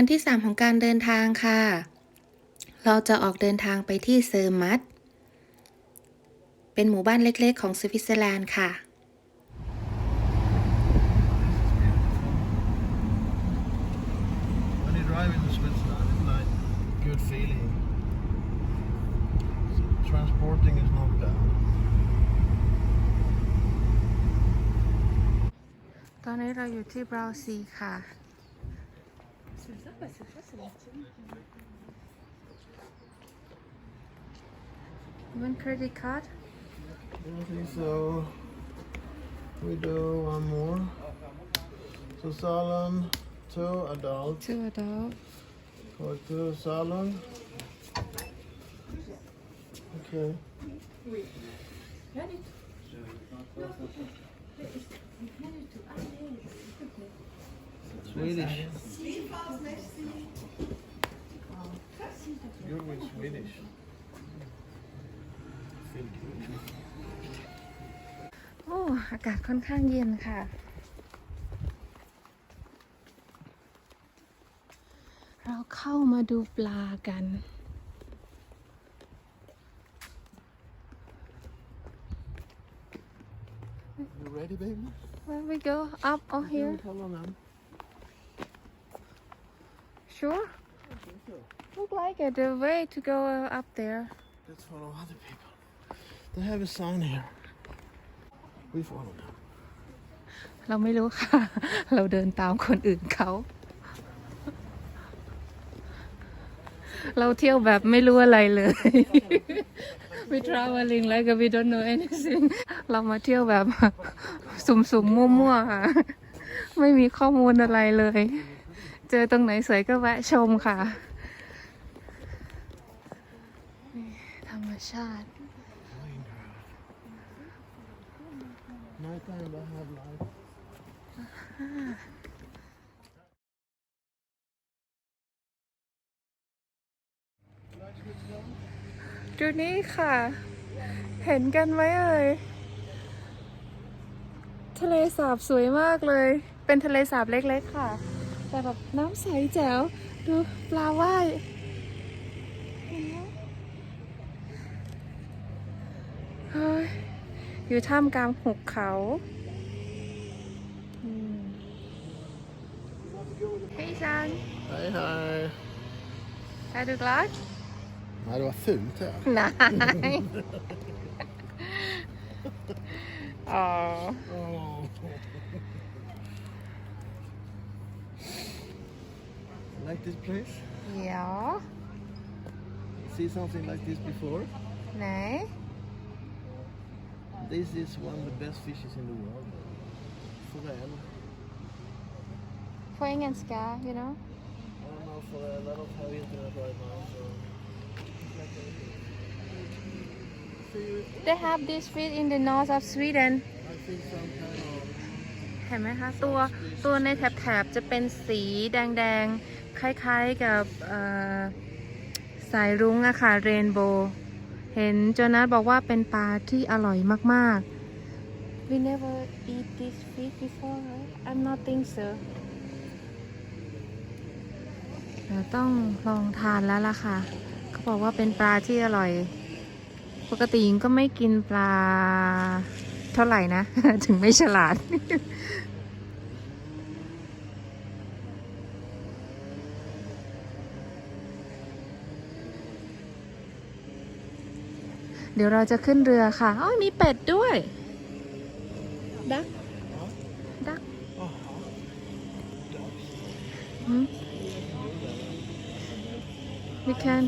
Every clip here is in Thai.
วันที่ 3 ของการเดินทางค่ะ เราจะออกเดินทางไปที่เซอร์มัตเป็นหมู่บ้านเล็กๆ ของสวิตเซอร์แลนด์ค่ะ When you drive into Switzerland, it's like good feeling. Transporting is not bad. ตอนนี้เราอยู่ที่บราวซีค่ะ มันเครดิตการ์ด I don't think so. We do one more. So salon, two adult. two adult Or two salon. Okay. Swedish. You're with Swedish. Feel good. โอ้อากาศค่อนข้างเย็นค่ะ เราเข้ามาดูปลากัน You ready, baby? Where we go up or here Follow them. Sure look like it the way to go up there Let's follow other people. They have a sign here. We follow them. เราไม่รู้ค่ะ เราเดินตามคนอื่นเขา เราเที่ยวแบบไม่รู้อะไรเลย we traveling like we don't know anything เรามาเที่ยวแบบสุ่มๆมั่วๆค่ะ ไม่มีข้อมูลอะไรเลย เจอตรงไหนสวยก็แวะชมค่ะ ธรรมชาติ Nighttime they have light. ดูนี่ค่ะ เห็นกันไหมเอ่ย ทะเลสาบสวยมากเลย เป็นทะเลสาบเล็กๆค่ะ แต่แบบน้ำใสแจ๋ว ดูปลาว่ายเห็นไหมเฮ้ยอยู่ท่ามกลางหุบเขาอืมเฮ้ยซัน Hej hej! är du glad? Nej, det var fult här. Nej. Ja. Oh. Like this place? Ja. See something like this before? Nej. This is one of the best fishes in the world. Forel. På engelska, you know. I don't know forel. I don't have internet right now, so. See, They have this fish in the north of Sweden. I think some kind of เห็นไหมคะ ตัวตัวในแถบๆ จะเป็นสีแดงๆ คล้ายๆกับเอ่อสายรุ้งอะค่ะเรนโบว์เห็นโจนัสบอกว่าเป็นปลาที่อร่อยมากๆ We never eat this fish before right I'm not think so เดี๋ยวต้องลองทานแล้วล่ะค่ะ เขาบอกว่าเป็นปลาที่อร่อย ปกติหญิงก็ไม่กินปลาเท่าไหร่นะ ถึงไม่ฉลาด เดี๋ยวเราจะขึ้นเรือค่ะอ๋อมีเป็ดด้วย ดัก ดัก Hmm? We can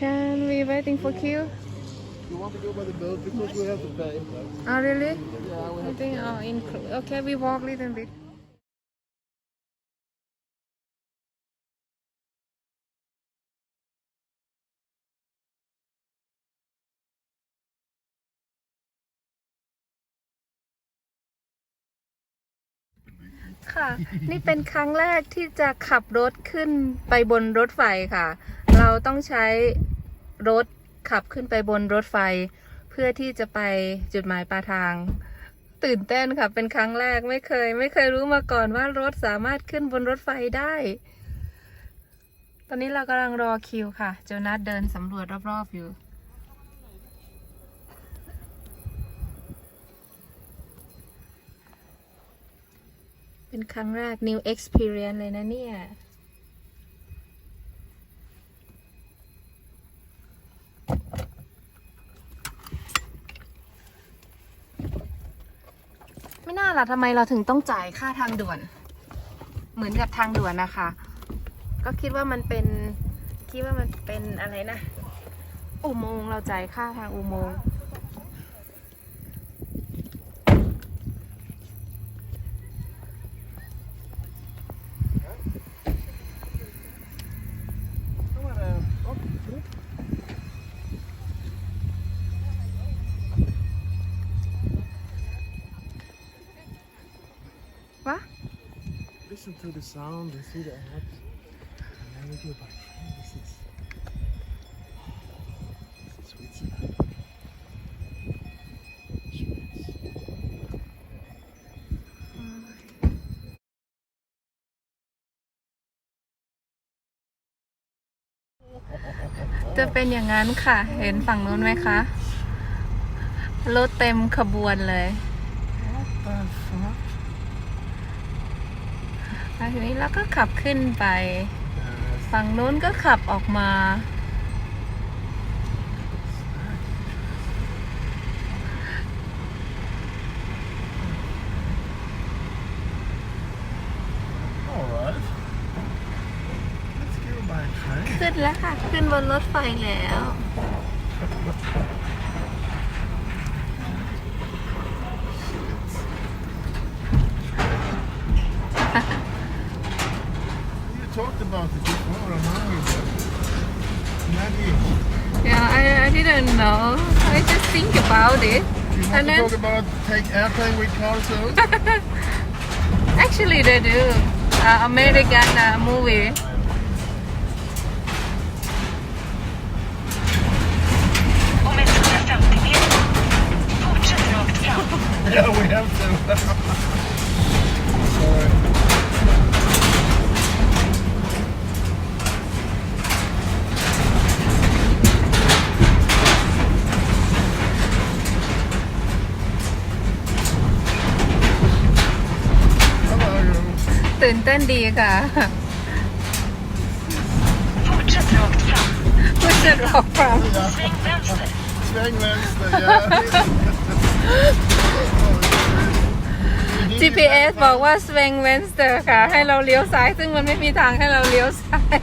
can we waiting for queue? You want to go by the boat because we have to pay. Oh really? Yeah, we I have think oh in okay we walk little bit. ค่ะ นี่เป็นครั้งแรกที่จะขับรถขึ้นไปบนรถไฟค่ะ เราต้องใช้รถขับขึ้นไปบนรถไฟ เพื่อที่จะไปจุดหมายปลายทาง ตื่นเต้นค่ะ เป็นครั้งแรกไม่เคย ไม่เคยรู้มาก่อนว่ารถสามารถขึ้นบนรถไฟได้ ตอนนี้เรากำลังรอคิวค่ะ โจนัสเดินสำรวจรอบๆอยู่ เป็นครั้งแรก new experience เลยนะเนี่ย ไม่น่าล่ะทำไมเราถึงต้องจ่ายค่าทางด่วน เหมือนกับทางด่วนนะคะ ก็คิดว่ามันเป็น คิดว่ามันเป็นอะไรนะ อุโมงค์เราจ่ายค่าทางอุโมงค์ Listen to the sound and see the apps. And then we go by train. This is, this is Switzerland. Schweiz. จะเป็นอย่างนั้นค่ะ เห็นฝั่งนู้นไหมคะ รถเต็มขบวนเลย What the fuck? แล้วทีนี้เราก็ขับขึ้นไป Uh, ฝั่งนู้นก็ขับออกมา Alright. Let's go by train. ขึ้นแล้วค่ะ ขึ้นบนรถไฟแล้ว You it do you want And to then- talk about take airplane with car soon? Actually they do uh, American uh, movie Om 150 meter. Fortsätt rakt fram. yeah, we have to. ตื่นเต้นดีค่ะพูดจะรอกฟัง Sväng vänster, ja. GPS บอกว่าสวิงเวนสเตอร์ค่ะ ให้เราเลี้ยวซ้าย ซึ่งมันไม่มีทางให้เราเลี้ยวซ้าย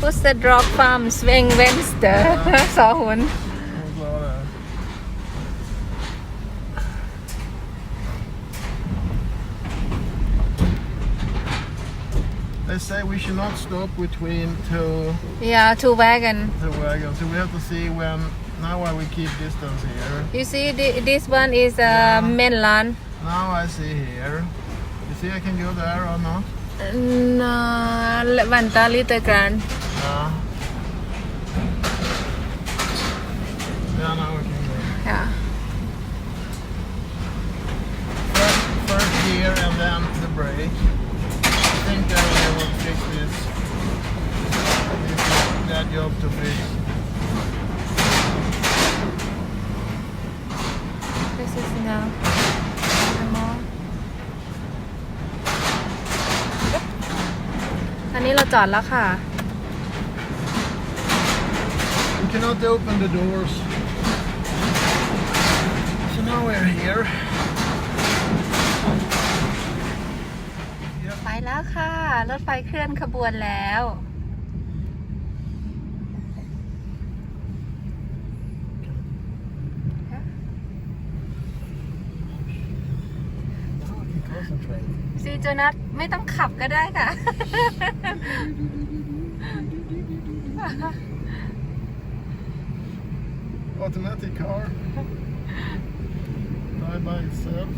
Puss the drop farm swing Wednesday สอหุน we should not stop between two Yeah two wagon Two wagons, so we have to see when. Now I will keep distance here. You see thi- this one is a Yeah. mainland Now I see here. You see I can go there or not? Mm, uh, no, vänta lite grann. Yeah. Yeah, now we can go. Ja. First, first gear and then the brake. Is that job to fix. This is now. normal. อันนี้เราจอดแล้วค่ะ We cannot open the doors. So now we're here. ไปแล้วค่ะ รถไฟเคลื่อนขบวนแล้ว Now we can concentrate. ซี โจนัสไม่ต้องขับก็ได้ค่ะ Automatic car. Drive by itself.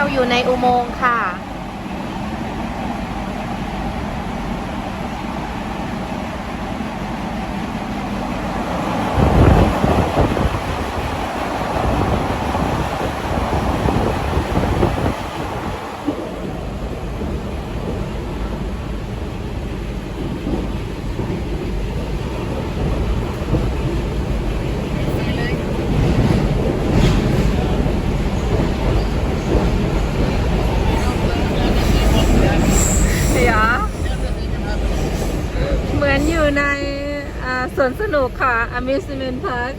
ต อยู่ในอุโมงค์ค่ะ เดี๋ยวเหมือนอยู่ในอ่าส วนสนุกค่ะ amusement park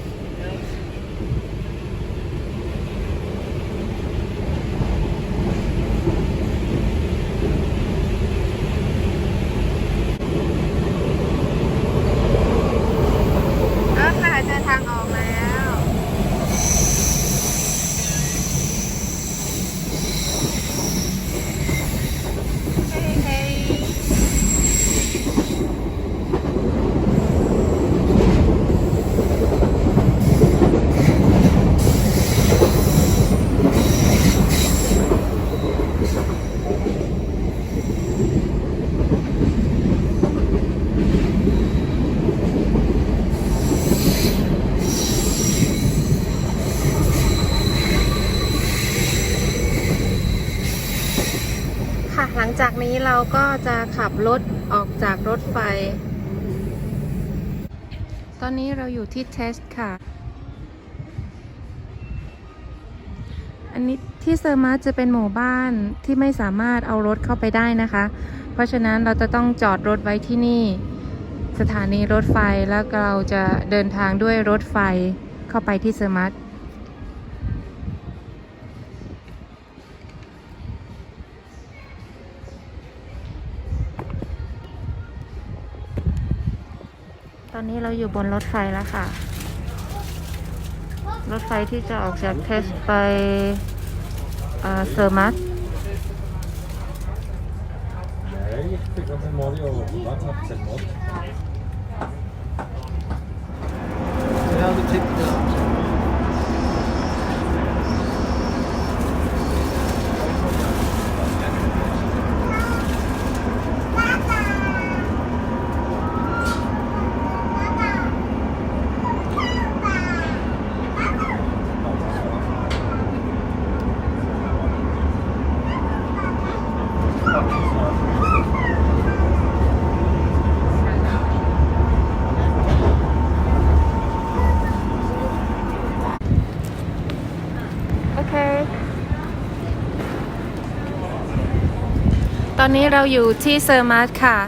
ก็ค่ะเจอทางออกแล้ว เฮ้เฮ้ค่ะ หลังจากนี้ เราก็จะขับรถออกจากรถไฟ ตอนนี้เราอยู่ที่เทสค่ะ อันนี้ที่เซอร์มาสจะเป็นหมู่บ้านที่ไม่สามารถเอารถเข้าไปได้นะคะ เพราะฉะนั้นเราจะต้องจอดรถไว้ที่นี่ สถานีรถไฟแล้วเราจะเดินทางด้วยรถไฟเข้าไปที่เซอร์มาส เราอยู่บนรถไฟแล้วค่ะ รถไฟที่จะออกจากเทสไปเอ่อเซอร์มัส อนนี้เราอยู่ที่เซอร์มัสค่ะ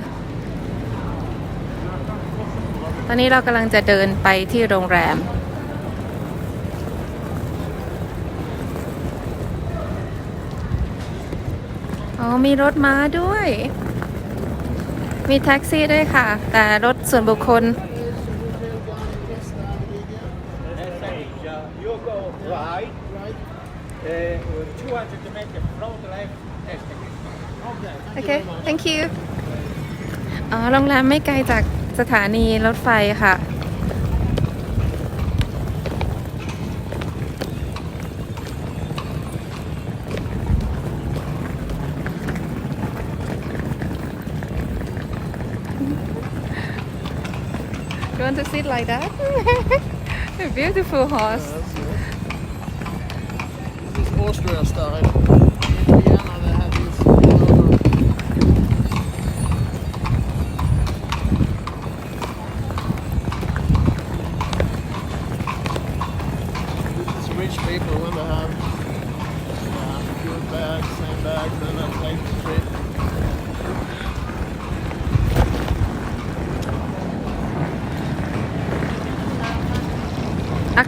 ตอนนี้เรากำลังจะเดินไปที่โรงแรม อ๋อ มีรถม้าด้วย มีแท็กซี่ด้วยค่ะ แต่รถส่วนบุคคล You go right, uh, 200 meter front left, test. โอเค thank you อ๋อโรงแรมไม่ไกลจากสถานีรถไฟค่ะ You want to sit like that? A beautiful horse. This is Austria style.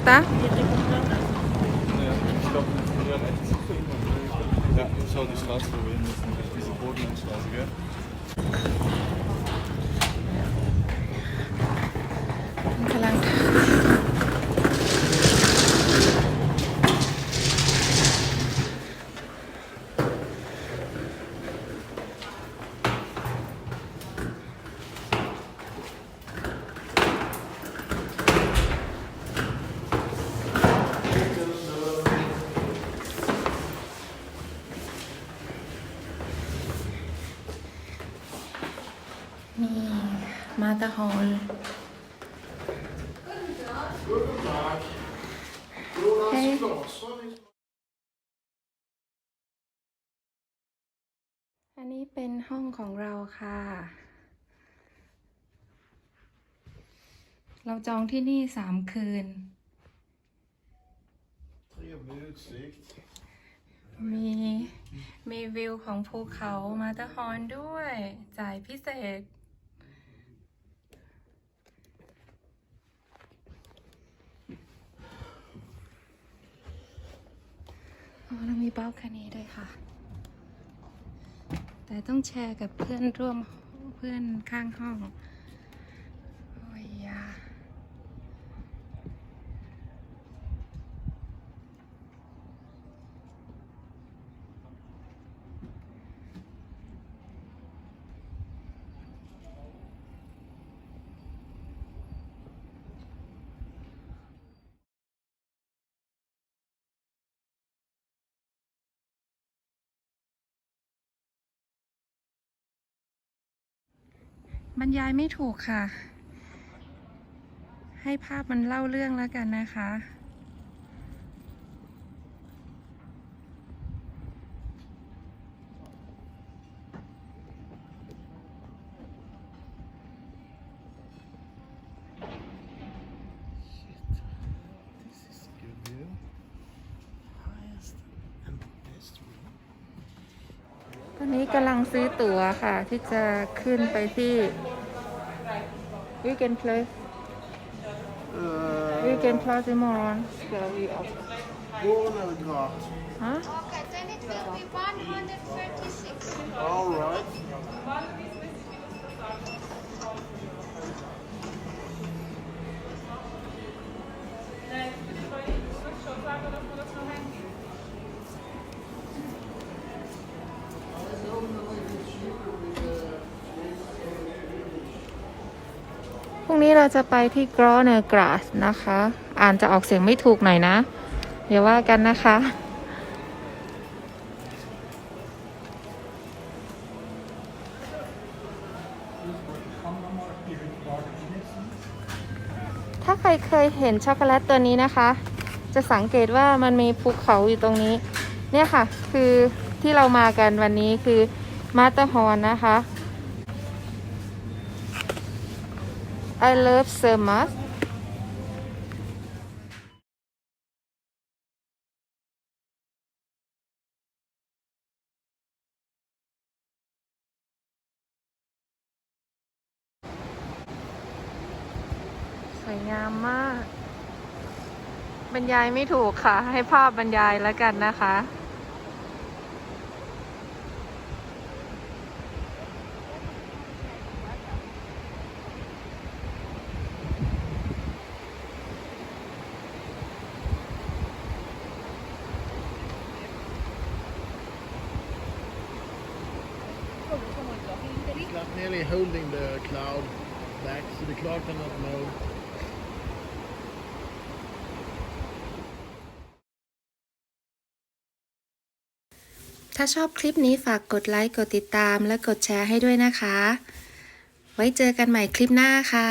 Rechts. Ja, schau die Straße, wo wir hin müssen. Diese Bodenlandstraße, gell? ห้องของเราค่ะ เราจองที่นี่สามคืน Trevlig utsikt. มีมีวิวของภูเขามาตาฮอนด้วย จ่ายพิเศษอ๋อเรามีบ้าคันนี้ด้วยค่ะ แต่ต้องแชร์กับเพื่อนร่วมเพื่อนข้างห้อง โอ้ยยา บรรยายไม่ถูกค่ะ ให้ภาพมันเล่าเรื่องแล้วกันนะคะ This is good view. Highest and best view. ต อนนี้กำลังซื้อตั๋วค่ะ ที่จะขึ้นไปที่ Weekend Place Uh, Weekend Place Imorgon ska vi upp. Born eller gratis? Huh? Okay, then it will be 136. All right.. งนี้เราจะไปที่กรอเนอร์กราสนะคะ อ่านจะออกเสียงไม่ถูกหน่อยนะ เดี๋ยวว่ากันนะคะ ถ้าใครเคยเห็นช็อกโกแลตตัวนี้นะคะ จะสังเกตว่ามันมีภูเขาอยู่ตรงนี้ เนี่ยค่ะ คือที่เรามากันวันนี้คือมาตาฮอนนะคะ I love so much สวยงามมาก บรรยายไม่ถูกค่ะ ให้ภาพบรรยายแล้วกันนะคะ It's like nearly holding the cloud back so the cloud cannot move. ถ้าชอบคลิปนี้ฝากกดไลค์ กดติดตาม และกดแชร์ให้ด้วยนะคะ ไว้เจอกันใหม่คลิปหน้าค่ะ